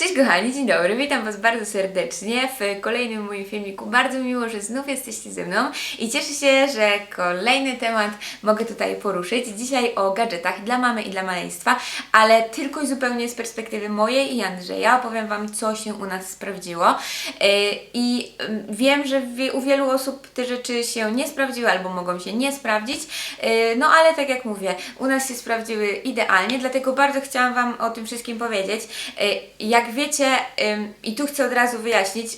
Cześć kochani, dzień dobry, witam Was bardzo serdecznie w kolejnym moim filmiku. Bardzo miło, że znów jesteście ze mną i cieszę się, że kolejny temat mogę tutaj poruszyć. Dzisiaj o gadżetach dla mamy i dla maleństwa, ale tylko i zupełnie z perspektywy mojej i Andrzeja. Opowiem Wam, co się u nas sprawdziło. Yy, I ym, wiem, że u wielu osób te rzeczy się nie sprawdziły albo mogą się nie sprawdzić, Yy, no ale tak jak mówię, u nas się sprawdziły idealnie, dlatego bardzo chciałam Wam o tym wszystkim powiedzieć. Yy, Wiecie, i tu chcę od razu wyjaśnić,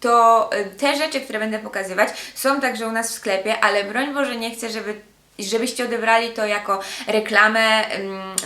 to te rzeczy, które będę pokazywać, są także u nas w sklepie, ale broń Boże nie chcę, żeby żebyście odebrali to jako reklamę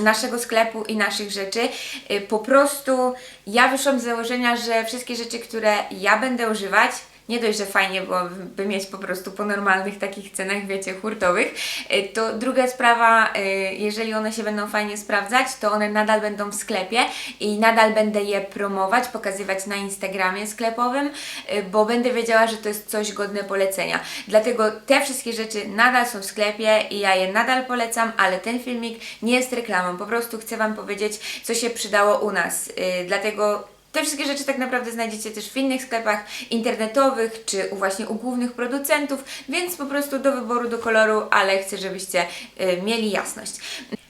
naszego sklepu i naszych rzeczy. Y, Po prostu ja wyszłam z założenia, że wszystkie rzeczy, które ja będę używać, nie dość, że fajnie byłoby mieć po prostu po normalnych takich cenach, wiecie, hurtowych, y, to druga sprawa, y, jeżeli one się będą fajnie sprawdzać, to one nadal będą w sklepie i nadal będę je promować, pokazywać na Instagramie sklepowym, y, bo będę wiedziała, że to jest coś godne polecenia. Dlatego te wszystkie rzeczy nadal są w sklepie i ja je nadal polecam, ale ten filmik nie jest reklamą, po prostu chcę Wam powiedzieć, co się przydało u nas. Dlatego te wszystkie rzeczy tak naprawdę znajdziecie też w innych sklepach internetowych, czy u właśnie u głównych producentów, więc po prostu do wyboru, do koloru, ale chcę, żebyście y, mieli jasność.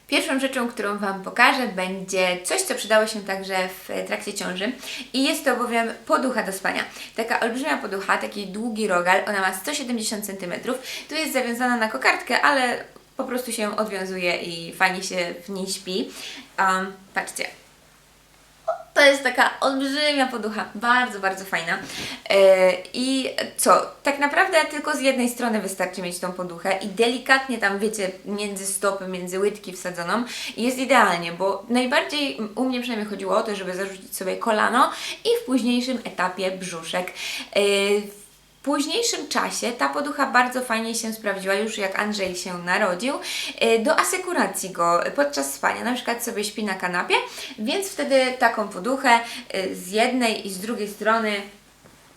Pierwszą rzeczą, którą Wam pokażę, będzie coś, co przydało się także w trakcie ciąży i jest to bowiem poducha do spania. Taka olbrzymia poducha, taki długi rogal, ona ma 170 cm. Tu jest zawiązana na kokardkę, ale po prostu się odwiązuje i fajnie się w niej śpi. Um, patrzcie, to jest taka olbrzymia poducha, bardzo, bardzo fajna. Yy, I co? Tak naprawdę tylko z jednej strony wystarczy mieć tą poduchę i delikatnie tam, wiecie, między stopy, między łydki wsadzoną jest idealnie, bo najbardziej u mnie przynajmniej chodziło o to, żeby zarzucić sobie kolano i w późniejszym etapie brzuszek. Późniejszym czasie ta poducha bardzo fajnie się sprawdziła, już jak Andrzej się narodził, e, do asekuracji go podczas spania. Na przykład sobie śpi na kanapie, więc wtedy taką poduchę e, z jednej i z drugiej strony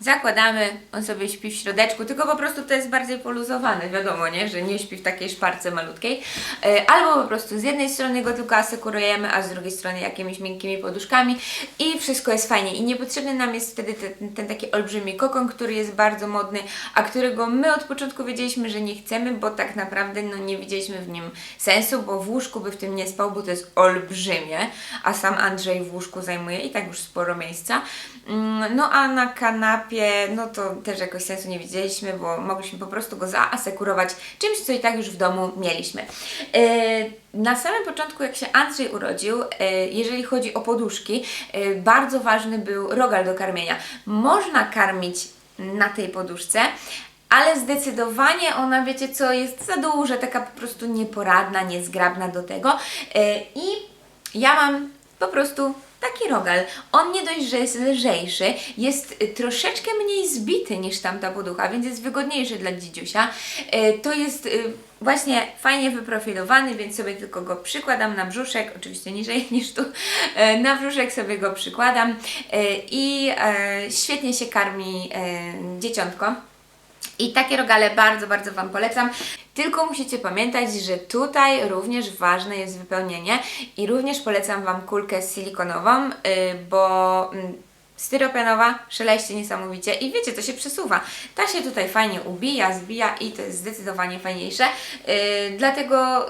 zakładamy, on sobie śpi w środeczku, tylko po prostu to jest bardziej poluzowane, wiadomo, nie, że nie śpi w takiej szparce malutkiej, E, albo po prostu z jednej strony go tylko asekurujemy, a z drugiej strony jakimiś miękkimi poduszkami i wszystko jest fajnie. I niepotrzebny nam jest wtedy ten, ten taki olbrzymi kokon, który jest bardzo modny, a którego my od początku wiedzieliśmy, że nie chcemy, bo tak naprawdę no, nie widzieliśmy w nim sensu, bo w łóżku by w tym nie spał, bo to jest olbrzymie, a sam Andrzej w łóżku zajmuje i tak już sporo miejsca. Mm, No a na kanapie, no to też jakoś sensu nie widzieliśmy, bo mogliśmy po prostu go zaasekurować czymś, co i tak już w domu mieliśmy. Yy, Na samym początku, jak się Andrzej urodził, yy, jeżeli chodzi o poduszki, yy, bardzo ważny był rogal do karmienia. Można karmić na tej poduszce, ale zdecydowanie ona, wiecie co, jest za duża, taka po prostu nieporadna, niezgrabna do tego. I ja mam po prostu taki rogal. On nie dość, że jest lżejszy, jest y, troszeczkę mniej zbity niż tamta poducha, więc jest wygodniejszy dla dzidziusia. Y, To jest y, właśnie fajnie wyprofilowany, więc sobie tylko go przykładam na brzuszek, oczywiście niżej niż tu, na brzuszek sobie go przykładam i świetnie się karmi dzieciątko. I takie rogale bardzo, bardzo Wam polecam. Tylko musicie pamiętać, że tutaj również ważne jest wypełnienie i również polecam Wam kulkę silikonową, yy, bo mm, styropianowa szeleście niesamowicie i wiecie, to się przesuwa. Ta się tutaj fajnie ubija, zbija i to jest zdecydowanie fajniejsze. Yy, dlatego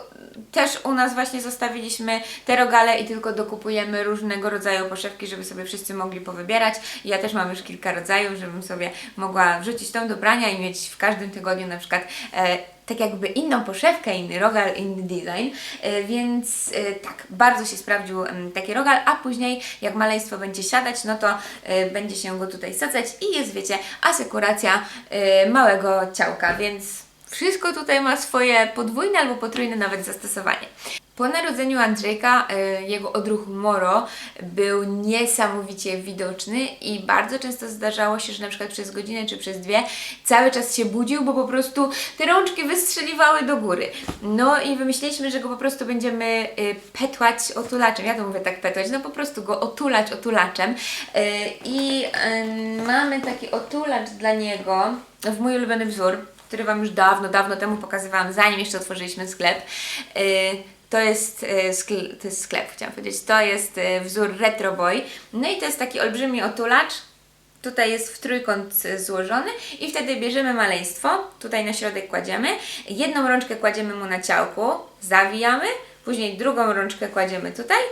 też u nas właśnie zostawiliśmy te rogale i tylko dokupujemy różnego rodzaju poszewki, żeby sobie wszyscy mogli powybierać. Ja też mam już kilka rodzajów, żebym sobie mogła wrzucić tą do prania i mieć w każdym tygodniu na przykład e, tak jakby inną poszewkę, inny rogal, inny design, e, więc e, tak, bardzo się sprawdził taki rogal, a później jak maleństwo będzie siadać, no to e, będzie się go tutaj sadzać i jest, wiecie, asekuracja małego ciałka, więc wszystko tutaj ma swoje podwójne albo potrójne nawet zastosowanie. Po narodzeniu Andrzejka y, jego odruch moro był niesamowicie widoczny i bardzo często zdarzało się, że na przykład przez godzinę czy przez dwie cały czas się budził, bo po prostu te rączki wystrzeliwały do góry. No i wymyśliliśmy, że go po prostu będziemy y, petłać otulaczem. Ja to mówię tak petłać, no po prostu go otulać otulaczem. Y, I mamy taki otulacz dla niego w mój ulubiony wzór który Wam już dawno, dawno temu pokazywałam, zanim jeszcze otworzyliśmy sklep. Yy, To jest, skl- to jest sklep, chciałam powiedzieć. To jest e, wzór Retro Boy. No i to jest taki olbrzymi otulacz. Tutaj jest w trójkąt złożony i wtedy bierzemy maleństwo, tutaj na środek kładziemy, jedną rączkę kładziemy mu na ciałku, zawijamy, później drugą rączkę kładziemy tutaj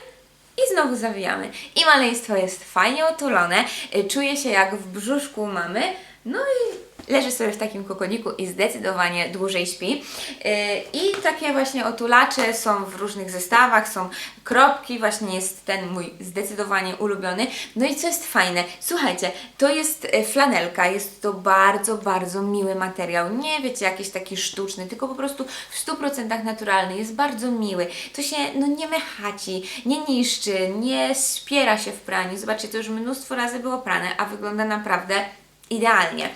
i znowu zawijamy. I maleństwo jest fajnie otulone, y, czuje się jak w brzuszku mamy, no i leży sobie w takim kokoniku i zdecydowanie dłużej śpi. Y, I takie właśnie otulacze są w różnych zestawach, są kropki, właśnie jest ten mój zdecydowanie ulubiony. No i co jest fajne, słuchajcie, to jest y, flanelka, jest to bardzo, bardzo miły materiał. Nie wiecie, jakiś taki sztuczny, tylko po prostu w 100% naturalny, jest bardzo miły. To się no, nie mechaci, nie niszczy, nie spiera się w praniu. Zobaczcie, to już mnóstwo razy było prane, a wygląda naprawdę idealnie.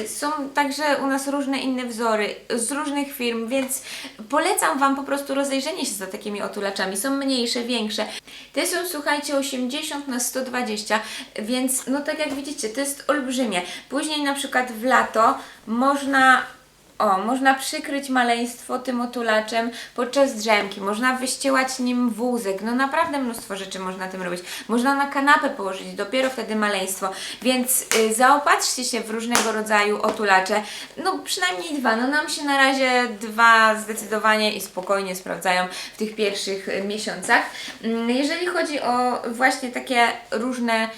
Yy, Są także u nas różne inne wzory z różnych firm, więc polecam Wam po prostu rozejrzenie się za takimi otulaczami. Są mniejsze, większe. Te są, słuchajcie, 80 na 120, więc no tak jak widzicie, to jest olbrzymie. Później na przykład w lato można o, można przykryć maleństwo tym otulaczem podczas drzemki, można wyściełać nim wózek, no naprawdę mnóstwo rzeczy można tym robić. Można na kanapę położyć, dopiero wtedy maleństwo, więc y, zaopatrzcie się w różnego rodzaju otulacze, no przynajmniej dwa, no nam się na razie dwa zdecydowanie i spokojnie sprawdzają w tych pierwszych y, miesiącach. Mm, Jeżeli chodzi o właśnie takie różne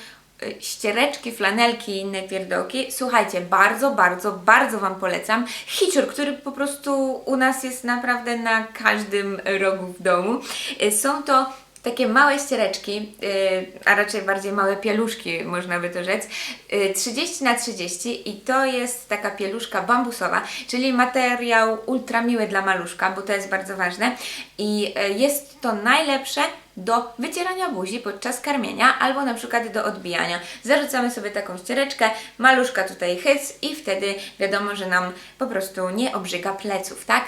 ściereczki, flanelki i inne pierdołki. Słuchajcie, bardzo, bardzo, bardzo Wam polecam. Hicior, który po prostu u nas jest naprawdę na każdym rogu w domu. Y, Są to takie małe ściereczki, y, a raczej bardziej małe pieluszki, można by to rzec, y, 30 na 30 i to jest taka pieluszka bambusowa, czyli materiał ultra miły dla maluszka, bo to jest bardzo ważne i y, jest to najlepsze do wycierania buzi podczas karmienia albo na przykład do odbijania. Zarzucamy sobie taką ściereczkę, maluszka tutaj hyc i wtedy wiadomo, że nam po prostu nie obrzyga pleców, tak?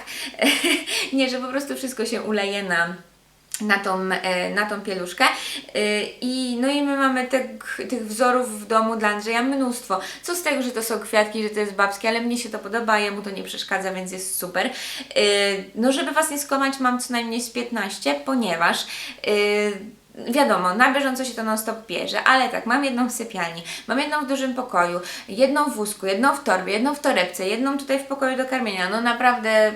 nie, że po prostu wszystko się uleje na na tą, e, na tą pieluszkę. E, I, no i my mamy tych, tych wzorów w domu dla Andrzeja mnóstwo. Co z tego, że to są kwiatki, że to jest babskie, ale mnie się to podoba, jemu to nie przeszkadza, więc jest super. E, No żeby Was nie skłamać, mam co najmniej z 15, ponieważ Wiadomo, na bieżąco się to non stop bierze, ale tak, mam jedną w sypialni, mam jedną w dużym pokoju, jedną w wózku, jedną w torbie, jedną w torebce, jedną tutaj w pokoju do karmienia. No naprawdę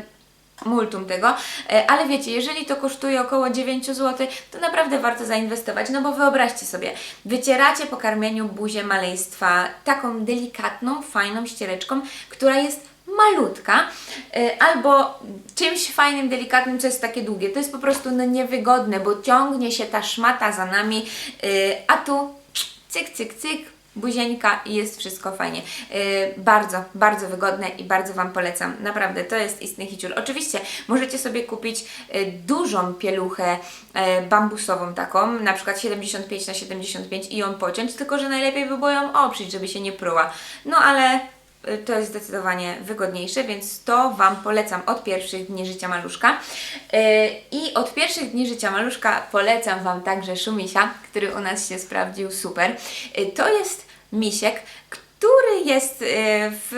multum tego, E, ale wiecie, jeżeli to kosztuje około 9 zł, to naprawdę warto zainwestować, no bo wyobraźcie sobie, wycieracie po karmieniu buzię maleństwa taką delikatną, fajną ściereczką, która jest malutka, e, albo czymś fajnym, delikatnym, co jest takie długie. To jest po prostu no, niewygodne, bo ciągnie się ta szmata za nami, e, a tu cyk, cyk, cyk, buzieńka i jest wszystko fajnie. Yy, bardzo, bardzo wygodne i bardzo Wam polecam. Naprawdę, to jest istny hiciur. Oczywiście możecie sobie kupić yy, dużą pieluchę yy, bambusową taką, na przykład 75 na 75 i ją pociąć, tylko że najlepiej by było ją oprzeć, żeby się nie pruła. No ale to jest zdecydowanie wygodniejsze, więc to Wam polecam od pierwszych dni życia maluszka. Yy, I od pierwszych dni życia maluszka polecam Wam także Szumisia, który u nas się sprawdził super. Yy, To jest misiek, który jest yy, w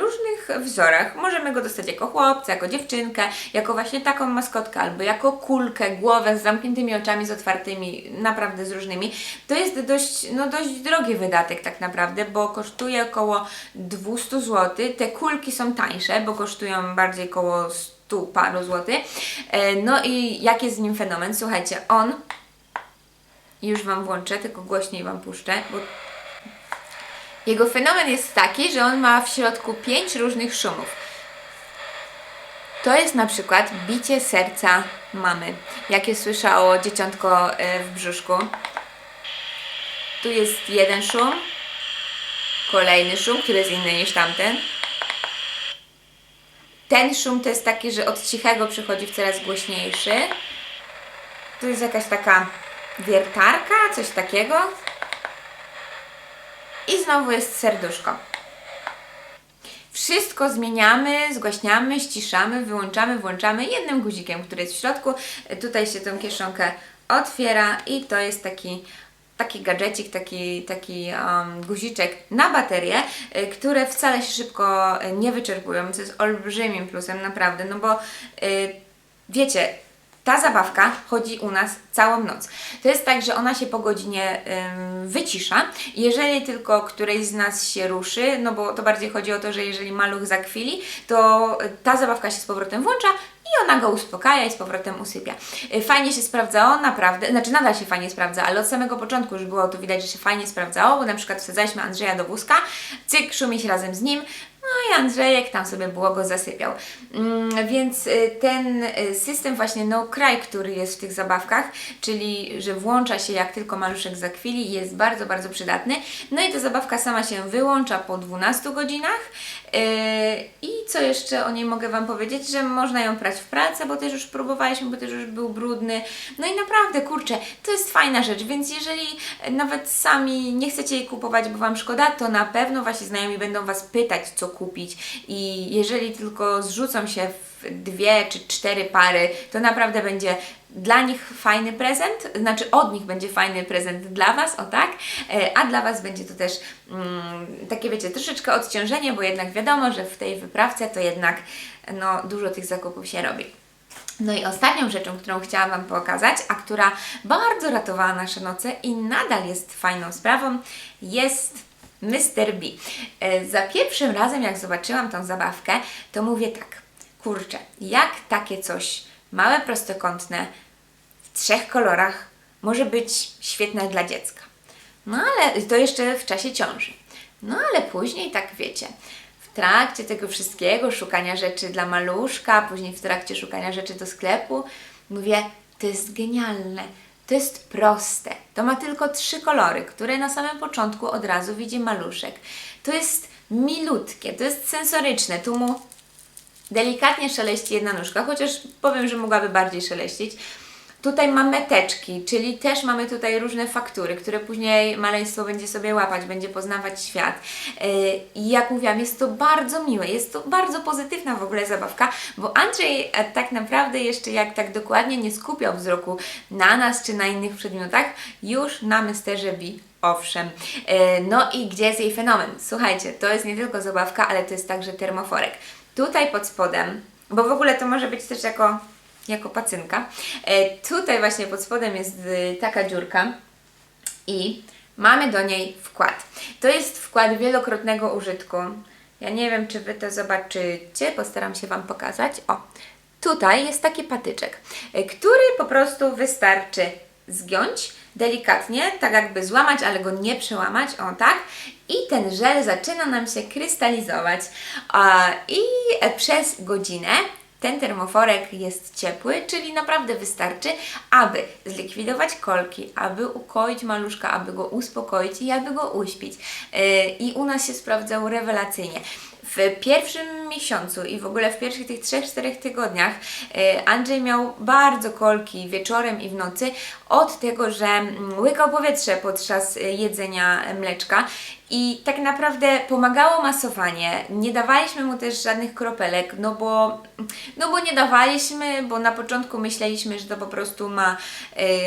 różnych wzorach. Możemy go dostać jako chłopca, jako dziewczynkę, jako właśnie taką maskotkę, albo jako kulkę, głowę z zamkniętymi oczami, z otwartymi, naprawdę z różnymi. To jest dość, no dość drogi wydatek tak naprawdę, bo kosztuje około 200 zł. Te kulki są tańsze, bo kosztują bardziej około 100 paru złotych. E, No i jaki jest z nim fenomen? Słuchajcie, on już Wam włączę, tylko głośniej Wam puszczę, bo jego fenomen jest taki, że on ma w środku pięć różnych szumów. To jest na przykład bicie serca mamy, jakie słyszało dzieciątko e, w brzuszku. Tu jest jeden szum, kolejny szum, który jest inny niż tamten. Ten szum to jest taki, że od cichego przychodzi w coraz głośniejszy. Tu jest jakaś taka wiertarka, coś takiego. I znowu jest serduszko. Wszystko zmieniamy, zgłaśniamy, ściszamy, wyłączamy, włączamy jednym guzikiem, który jest w środku. Tutaj się tą kieszonkę otwiera i to jest taki taki gadżecik, taki, taki um, guziczek na baterie, y, które wcale się szybko y, nie wyczerpują, co jest olbrzymim plusem, naprawdę, no bo y, wiecie, ta zabawka chodzi u nas całą noc. To jest tak, że ona się po godzinie ym, wycisza. Jeżeli tylko którejś z nas się ruszy, no bo to bardziej chodzi o to, że jeżeli maluch zakwili, to y, ta zabawka się z powrotem włącza i ona go uspokaja i z powrotem usypia. Y, Fajnie się sprawdzało, naprawdę, znaczy nadal się fajnie sprawdza, ale od samego początku już było to widać, że się fajnie sprawdzało, bo na przykład wsadzaliśmy Andrzeja do wózka, cyk, szumić razem z nim, no i Andrzejek tam sobie było go zasypiał. Mm, więc y, ten y, system właśnie no cry, który jest w tych zabawkach, czyli że włącza się jak tylko maluszek zakwili, jest bardzo, bardzo przydatny. No i ta zabawka sama się wyłącza po 12 godzinach. Yy, I co jeszcze o niej mogę Wam powiedzieć, że można ją prać w pralce, bo też już próbowaliśmy, bo też już był brudny. No i naprawdę, kurczę, to jest fajna rzecz, więc jeżeli nawet sami nie chcecie jej kupować, bo Wam szkoda, to na pewno Wasi znajomi będą Was pytać, co kupić i jeżeli tylko zrzucą się w dwie czy cztery pary, to naprawdę będzie dla nich fajny prezent, znaczy od nich będzie fajny prezent dla Was, o tak, E, a dla Was będzie to też mm, takie, wiecie, troszeczkę odciążenie, bo jednak wiadomo, że w tej wyprawce to jednak no, dużo tych zakupów się robi. No i ostatnią rzeczą, którą chciałam Wam pokazać, a która bardzo ratowała nasze noce i nadal jest fajną sprawą, jest Mr. B. E, Za pierwszym razem, jak zobaczyłam tą zabawkę, to mówię tak, kurczę, jak takie coś małe, prostokątne, w trzech kolorach może być świetne dla dziecka. No ale to jeszcze w czasie ciąży. No ale później, tak wiecie, w trakcie tego wszystkiego, szukania rzeczy dla maluszka, później w trakcie szukania rzeczy do sklepu, mówię, to jest genialne, to jest proste. To ma tylko trzy kolory, które na samym początku od razu widzi maluszek. To jest milutkie, to jest sensoryczne. Tu mu delikatnie szeleści jedna nóżka, chociaż powiem, że mogłaby bardziej szeleścić. Tutaj mamy meteczki, czyli też mamy tutaj różne faktury, które później maleństwo będzie sobie łapać, będzie poznawać świat. Yy, I jak mówiłam, jest to bardzo miłe, jest to bardzo pozytywna w ogóle zabawka, bo Andrzej e, tak naprawdę jeszcze jak tak dokładnie nie skupiał wzroku na nas czy na innych przedmiotach, już na Mysterze B Owszem. E, No i gdzie jest jej fenomen? Słuchajcie, to jest nie tylko zabawka, ale to jest także termoforek. Tutaj pod spodem, bo w ogóle to może być też jako, jako pacynka. E, Tutaj właśnie pod spodem jest y, taka dziurka i mamy do niej wkład. To jest wkład wielokrotnego użytku. Ja nie wiem, czy Wy to zobaczycie, postaram się Wam pokazać. O, tutaj jest taki patyczek, y, który po prostu wystarczy zgiąć delikatnie, tak jakby złamać, ale go nie przełamać, o tak. I ten żel zaczyna nam się krystalizować. I e, przez godzinę ten termoforek jest ciepły, czyli naprawdę wystarczy, aby zlikwidować kolki, aby ukoić maluszka, aby go uspokoić i aby go uśpić. Yy, I u nas się sprawdzał rewelacyjnie. W pierwszym miesiącu i w ogóle w pierwszych tych 3-4 tygodniach yy, Andrzej miał bardzo kolki wieczorem i w nocy od tego, że łykał powietrze podczas y, jedzenia mleczka i tak naprawdę pomagało masowanie. Nie dawaliśmy mu też żadnych kropelek, no bo, no bo nie dawaliśmy, bo na początku myśleliśmy, że to po prostu ma.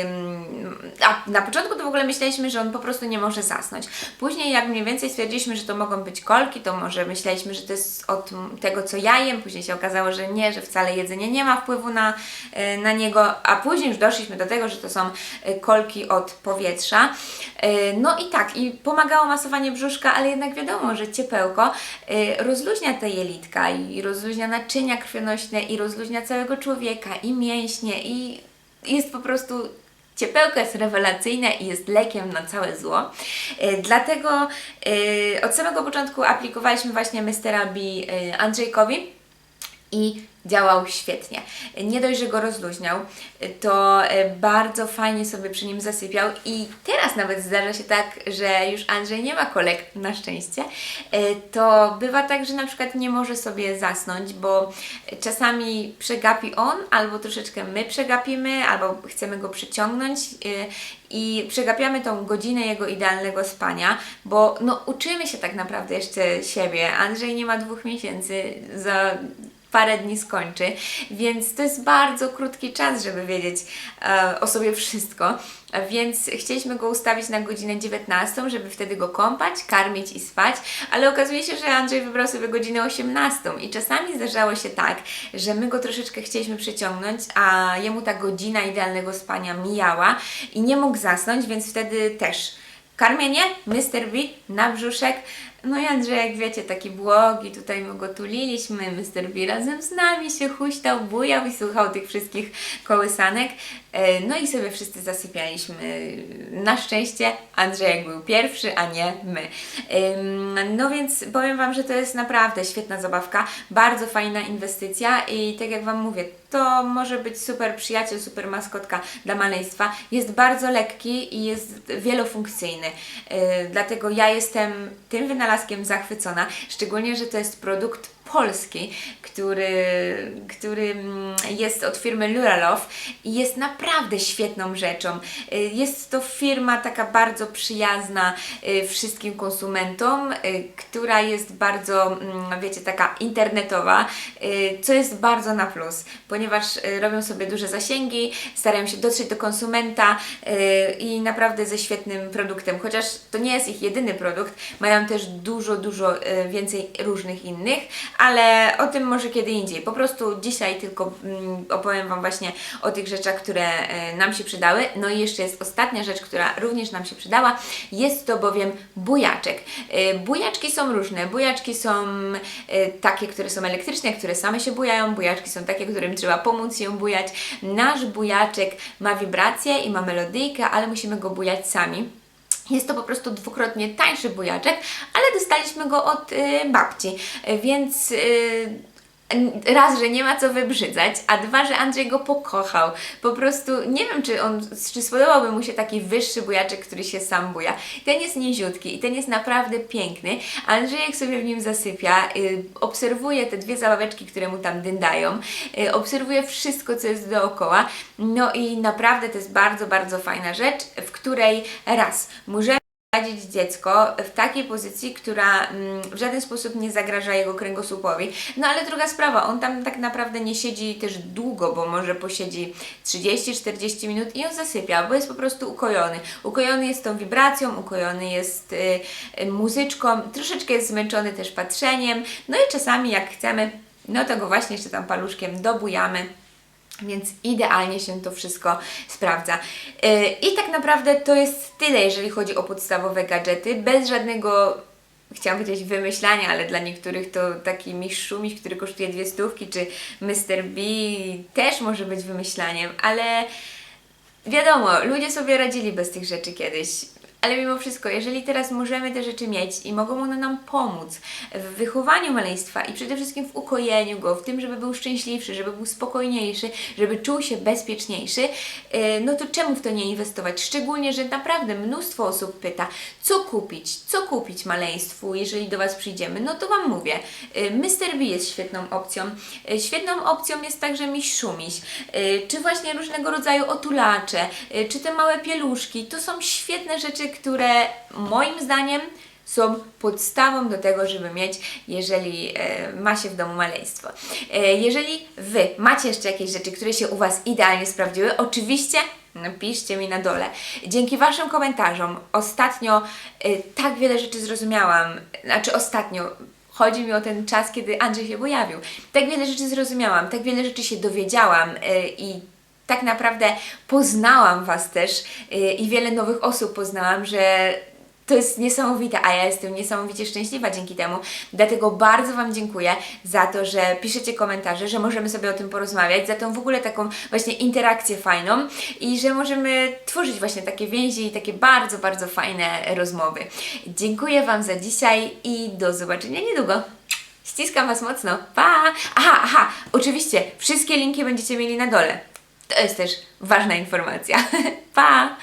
ym, a na początku to w ogóle myśleliśmy, że on po prostu nie może zasnąć. Później, jak mniej więcej stwierdziliśmy, że to mogą być kolki, to może myśleliśmy, że to jest od tego, co ja jem. Później się okazało, że nie, że wcale jedzenie nie ma wpływu na, y, na niego, a później już doszliśmy do tego, że to są y, kolki od powietrza. Y, No i tak, i pomagało masowanie brzuszka, ale jednak wiadomo, że ciepełko y, rozluźnia te jelitka i rozluźnia naczynia krwionośne i rozluźnia całego człowieka i mięśnie i jest po prostu Ciepełko jest rewelacyjne i jest lekiem na całe zło. Y, Dlatego y, od samego początku aplikowaliśmy właśnie Mr. B Andrzejkowi i działał świetnie. Nie dość, że go rozluźniał, to e, bardzo fajnie sobie przy nim zasypiał i teraz nawet zdarza się tak, że już Andrzej nie ma kolek, na szczęście, e, to bywa tak, że na przykład nie może sobie zasnąć, bo czasami przegapi on, albo troszeczkę my przegapimy, albo chcemy go przyciągnąć e, i przegapiamy tą godzinę jego idealnego spania, bo no uczymy się tak naprawdę jeszcze siebie. Andrzej nie ma dwóch miesięcy, za parę dni skończy, więc to jest bardzo krótki czas, żeby wiedzieć e, o sobie wszystko. Więc chcieliśmy go ustawić na godzinę 19, żeby wtedy go kąpać, karmić i spać, ale okazuje się, że Andrzej wybrał sobie godzinę 18 i czasami zdarzało się tak, że my go troszeczkę chcieliśmy przyciągnąć, a jemu ta godzina idealnego spania mijała i nie mógł zasnąć, więc wtedy też karmienie, Mr. B na brzuszek, no i Andrzej, jak wiecie, taki błogi, tutaj my go tuliliśmy, Mr. B razem z nami się huśtał, bujał i słuchał tych wszystkich kołysanek. E, No i sobie wszyscy zasypialiśmy. Na szczęście Andrzejek był pierwszy, a nie my. No więc powiem Wam, że to jest naprawdę świetna zabawka, bardzo fajna inwestycja i tak jak Wam mówię, to może być super przyjaciel, super maskotka dla maleństwa. Jest bardzo lekki i jest wielofunkcyjny. Yy, dlatego ja jestem tym wynalazkiem zachwycona, szczególnie, że to jest produkt polski, który, który mm, jest od firmy Luralow i jest naprawdę świetną rzeczą. Y, Jest to firma taka bardzo przyjazna y, wszystkim konsumentom, y, która jest bardzo, mm, wiecie, taka internetowa, co jest bardzo na plus, ponieważ robią sobie duże zasięgi, starają się dotrzeć do konsumenta i naprawdę ze świetnym produktem, chociaż to nie jest ich jedyny produkt, mają też dużo, dużo więcej różnych innych, ale o tym może kiedy indziej. Po prostu dzisiaj tylko mm, opowiem Wam właśnie o tych rzeczach, które e, nam się przydały. No i jeszcze jest ostatnia rzecz, która również nam się przydała. Jest to bowiem bujaczek. E, Bujaczki są różne. Bujaczki są e, takie, które są elektryczne, które same się bujają. Bujaczki są takie, którym trzeba pomóc się bujać. Nasz bujaczek ma wibracje i ma melodyjkę, ale musimy go bujać sami. Jest to po prostu dwukrotnie tańszy bujaczek, ale dostaliśmy go od y, babci, y, więc y, raz, że nie ma co wybrzydzać, a dwa, że Andrzej go pokochał. Po prostu nie wiem, czy on, czy spodobałby mu się taki wyższy bujaczek, który się sam buja. Ten jest niziutki i ten jest naprawdę piękny. Andrzejek sobie w nim zasypia, y, obserwuje te dwie zabaweczki, które mu tam dyndają, y, obserwuje wszystko, co jest dookoła. No i naprawdę to jest bardzo, bardzo fajna rzecz, w której raz możemy prowadzić dziecko w takiej pozycji, która mm, w żaden sposób nie zagraża jego kręgosłupowi. No ale druga sprawa, on tam tak naprawdę nie siedzi też długo, bo może posiedzi 30-40 minut i on zasypia, bo jest po prostu ukojony. Ukojony jest tą wibracją, ukojony jest y, y, muzyczką, troszeczkę jest zmęczony też patrzeniem, no i czasami jak chcemy, no to go właśnie jeszcze tam paluszkiem dobujamy. Więc idealnie się to wszystko sprawdza. Yy, I tak naprawdę to jest tyle, jeżeli chodzi o podstawowe gadżety, bez żadnego chciałam powiedzieć wymyślania, ale dla niektórych to taki mistrz który kosztuje dwie stówki, czy Mr. B też może być wymyślaniem, ale wiadomo, ludzie sobie radzili bez tych rzeczy kiedyś. Ale mimo wszystko, jeżeli teraz możemy te rzeczy mieć i mogą one nam pomóc w wychowaniu maleństwa i przede wszystkim w ukojeniu go, w tym, żeby był szczęśliwszy, żeby był spokojniejszy, żeby czuł się bezpieczniejszy, yy, no to czemu w to nie inwestować? Szczególnie, że naprawdę mnóstwo osób pyta, co kupić, co kupić maleństwu, jeżeli do Was przyjdziemy. No to Wam mówię, yy, Mr. B jest świetną opcją. Yy, Świetną opcją jest także miś szumiś, czy właśnie różnego rodzaju otulacze, czy te małe pieluszki. To są świetne rzeczy, które moim zdaniem są podstawą do tego, żeby mieć, jeżeli e, ma się w domu maleństwo. E, jeżeli Wy macie jeszcze jakieś rzeczy, które się u Was idealnie sprawdziły, oczywiście napiszcie mi na dole. Dzięki Waszym komentarzom ostatnio e, tak wiele rzeczy zrozumiałam, znaczy ostatnio, Chodzi mi o ten czas, kiedy Andrzej się pojawił. Tak wiele rzeczy zrozumiałam, tak wiele rzeczy się dowiedziałam i tak naprawdę poznałam Was też y, i wiele nowych osób poznałam, że to jest niesamowite, a ja jestem niesamowicie szczęśliwa dzięki temu. Dlatego bardzo Wam dziękuję za to, że piszecie komentarze, że możemy sobie o tym porozmawiać, za tą w ogóle taką właśnie interakcję fajną i że możemy tworzyć właśnie takie więzi i takie bardzo, bardzo fajne rozmowy. Dziękuję Wam za dzisiaj i do zobaczenia niedługo. Ściskam Was mocno. Pa! Aha, aha, oczywiście, wszystkie linki będziecie mieli na dole. To jest też ważna informacja. pa!